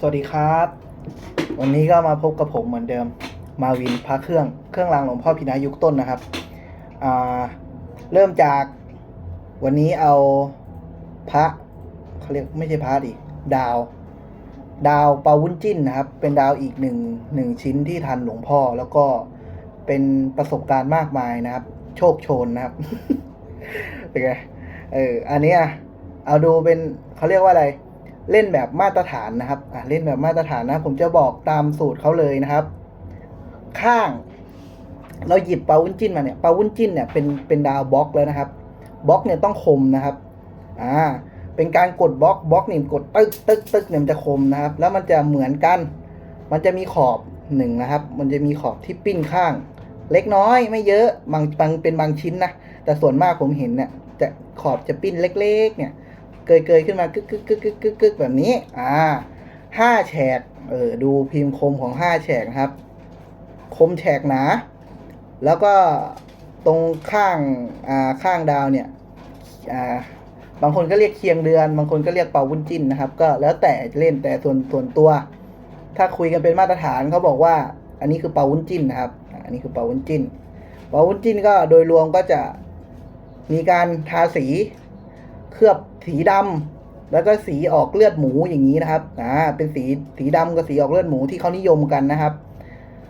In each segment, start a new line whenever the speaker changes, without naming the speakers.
สวัสดีครับ วันนี้ก็มาพบกับผมเหมือนเดิม มาวินพระเครื่องเครื่องรางหลวงพ่อพินายุคต้นนะครับเริ่มจากวันนี้เอาพระเขาเรียกไม่ใช่พระดิดาว ดาวเปาวุ้นจิ้นนะครับ เป็นดาวอีกหนึ่งหนึ่งชิ้นที่ทันหลวงพ่อแล้วก็เป็นประสบการณ์มากมายนะครับ โชคโชนนะครับเป็นไงเอออันนี้เอาดูเป็นเขาเรียกว่าอะไร เล่นแบบมาตรฐานนะครับอะเล่นแบบมาตรฐานนะ ผมจะบอกตามสูตรเขาเลยนะครับ ข้าง เราหยิบปลาวุ้นจิ้นมาเนี่ยปลาวุ้นจิ้นเนี่ยเป็นเป็นดาวบล็อกแล้วนะครับบล็อกเนี่ยต้องคมนะครับอ่าเป็นการกดบล็อกบล็อกนี่กดตึกตึกตึกเนี่ยมันจะคมนะครับ แล้วมันจะเหมือนกัน มันจะมีขอบหนึ่งนะครับ มันจะมีขอบที่ปิ้นข้าง เล็กน้อยไม่เยอะบางบางเป็นบางชิ้นนะแต่ส่วนมากผมเห็นเนี่ยจะขอบจะปิ้นเล็ก ๆ เนี่ย เกยเกยๆขึ้นมากึกกึกกึกกึกกึกกึกแบบนี้ อ่าห้าแฉกเออดูพิมพ์คมของห้าแฉกนะครับ คมแฉกหนา แล้วก็ตรงข้างอ่าข้างดาวเนี่ยอ่าบางคนก็เรียกเคียงเดือน บางคนก็เรียกเป่าวุ้นจิ้นนะครับ ก็แล้วแต่เล่นแต่ส่วนส่วนตัว ถ้าคุยกันเป็นมาตรฐานเขาบอกว่า อันนี้คือเป่าวุ้นจิ้นนะครับ อันนี้คือเป่าวุ้นจิ้นเป่าวุ้นจิ้นก็โดยรวมก็จะมีการทาสีเคลือบ สีดำแล้วก็สีออกเลือดหมูอย่างนี้นะครับอ่าเป็นสีสีดำกับสีออกเลือดหมูที่เขานิยมกันนะครับ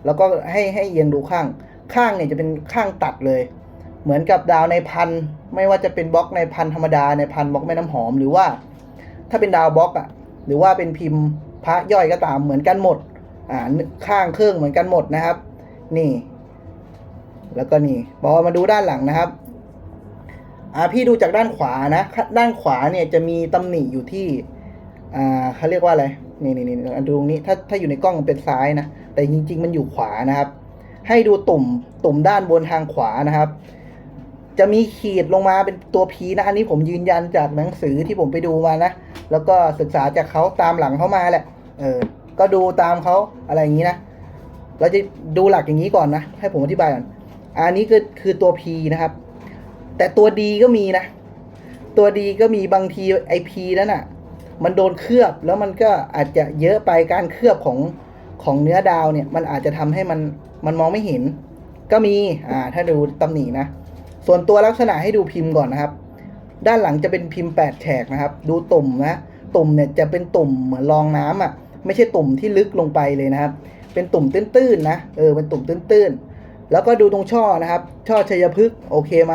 แล้วก็ให้ให้เอียงดูข้างข้างเนี่ยจะเป็นข้างตัดเลย เหมือนกับดาวในพันไม่ว่าจะเป็นบล็อกในพันธรรมดาในพันบล็อกแม่น้ำหอมหรือว่า ถ้าเป็นดาวบล็อกอะหรือว่าเป็นพิมพ์พระย่อยก็ตามเหมือนกันหมดอ่าข้างเครื่องเหมือนกันหมดนะครับ นี่ แล้วก็นี่พอมาดูด้านหลังนะครับ อ่าพี่ดูจากด้านขวานะ ด้านขวาเนี่ยจะมีตำหนิอยู่ที่อ่าเขาเรียกว่าอะไรนี่นี่นี่ดูตรงนี้ถ้าถ้าอยู่ในกล้องมันเป็นซ้ายนะ แต่จริง ๆ มันอยู่ขวานะครับ ให้ดูตุ่มตุ่มด้านบนทางขวานะครับ จะมีขีดลงมาเป็นตัวพีนะ อันนี้ผมยืนยันจากหนังสือที่ผมไปดูมานะ แล้วก็ศึกษาจากเขาตามหลังเขามาแหละ เออ ก็ดูตามเขาอะไรอย่างนี้นะ เราจะดูหลักอย่างนี้ก่อนนะ ให้ผมอธิบายก่อน อันนี้คือคือตัว P นะครับ แต่ตัวดีก็มีนะ ตัวดีก็มีบางทีไอพีนั่นน่ะ มันโดนเคลือบแล้วมันก็อาจจะเยอะไปการเคลือบของของเนื้อดาวเนี่ย มันอาจจะทำให้มันมันมองไม่เห็น ก็มีอ่าถ้าดูตำหนินะ ส่วนตัวลักษณะให้ดูพิมพ์ก่อนนะครับ ด้านหลังจะเป็นพิมพ์แปดแฉกนะครับ ดูตุ่มนะตุ่มเนี่ยจะเป็นตุ่มเหมือนรองน้ำอะ ไม่ใช่ตุ่มที่ลึกลงไปเลยนะครับ เป็นตุ่มตื้นๆนะเออเป็นตุ่มตื้นๆแล้วก็ดูตรงช่อนะครับ ช่อชัยพฤกษ์โอเคไหม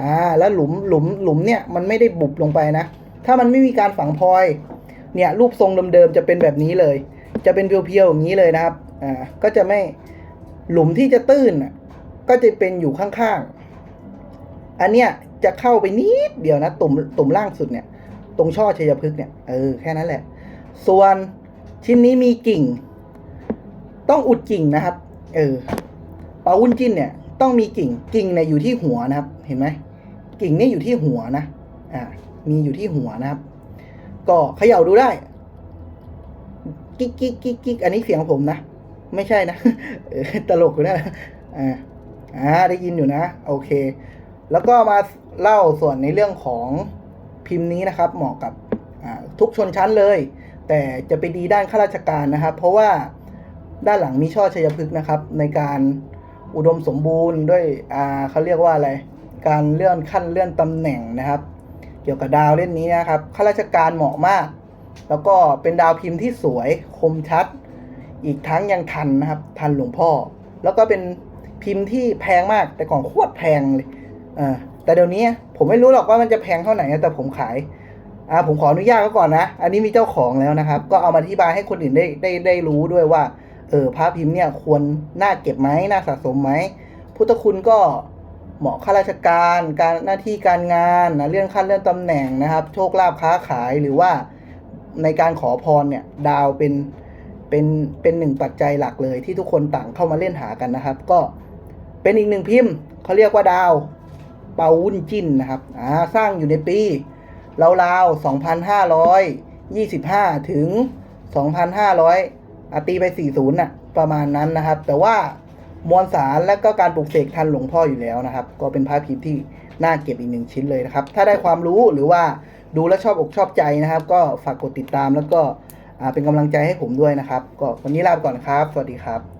อ่าแล้วหลุมหลุมหลุมเนี่ยมันไม่ได้บุบลงไปนะ ถ้ามันไม่มีการฝังพลอยเนี่ยรูปทรงเดิมๆจะเป็นแบบนี้เลย จะเป็นเพียวๆอย่างนี้เลยนะครับอ่าก็จะไม่หลุมที่จะตื้นก็จะเป็นอยู่ข้างๆ อันเนี้ยจะเข้าไปนิดเดียวนะ ตุ่มตุ่มล่างสุดเนี่ย ตรงช่อชัยพฤกษ์เนี่ยเออแค่นั้นแหละ ส่วนชิ้นนี้มีกิ่ง ต้องอุดกิ่งนะครับ เออปลาวุ้นจิ้นเนี่ย ต้องมีกิ่งกิ่งเนี่ยอยู่ที่หัวนะครับเห็นไหมกิ่งนี่อยู่ที่หัวนะอ่ามีอยู่ที่หัวนะครับ ก็เขย่าดูได้กิ๊กกิ๊กกิ๊กกิ๊กอันนี้เสียงผมนะ ไม่ใช่นะเออตลกอยู่นะอ่าอ่าได้ยินอยู่นะ โอเค แล้วก็มาเล่าส่วนในเรื่องของพิมพ์นี้นะครับ เหมาะกับทุกชนชั้นเลย แต่จะไปดีด้านข้าราชการนะครับ เพราะว่าด้านหลังมีช่อชัยพฤกษ์นะครับ ในการ อุดมสมบูรณ์ด้วยอ่าเขาเรียกว่าอะไร การเลื่อนขั้นเลื่อนตำแหน่งนะครับ เกี่ยวกับดาวเล่นนี้นะครับข้าราชการเหมาะมาก แล้วก็เป็นดาวพิมพ์ที่สวยคมชัด อีกทั้งยังทันนะครับ ทันหลวงพ่อ แล้วก็เป็นพิมพ์ที่แพงมากแต่ก่อนโคตรแพงเลยอ่าแต่เดี๋ยวนี้ผมไม่รู้หรอกว่ามันจะแพงเท่าไหร่แต่ผมขายอ่าผมขออนุญาตเขาก่อนนะ อันนี้มีเจ้าของแล้วนะครับ ก็เอามาอธิบายให้คนอื่นได้ได้ได้รู้ด้วยว่า เออพระพิมพ์เนี่ยควรน่าเก็บไหมน่าสะสมไหมพุทธคุณก็เหมาะข้าราชการการหน้าที่การงานนะเลื่อนขั้นเลื่อนตำแหน่งนะครับ โชคลาภค้าขายหรือว่าในการขอพรเนี่ยดาวเป็นเป็นเป็นหนึ่งปัจจัยหลักเลยที่ทุกคนต่างเข้ามาเล่นหากันนะครับ ก็เป็นอีกหนึ่งพิมพ์เขาเรียกว่าดาวเปาวุ้นจิ้นนะครับอ่าสร้างอยู่ในปีราวๆ 2,525 ถึง 2,500 อตีไป 40น่ะ ประมาณนั้นนะครับ แต่ว่ามวลสารและก็การปลูกเสกทันหลวงพ่ออยู่แล้วนะครับ ก็เป็นพระพิมพ์ที่น่าเก็บอีกหนึ่งชิ้นเลยนะครับ ถ้าได้ความรู้หรือว่าดูแลชอบอกชอบใจนะครับ ก็ฝากกดติดตามแล้วก็เป็นกำลังใจให้ผมด้วยนะครับ ก็วันนี้ลาไปก่อนครับ สวัสดีครับ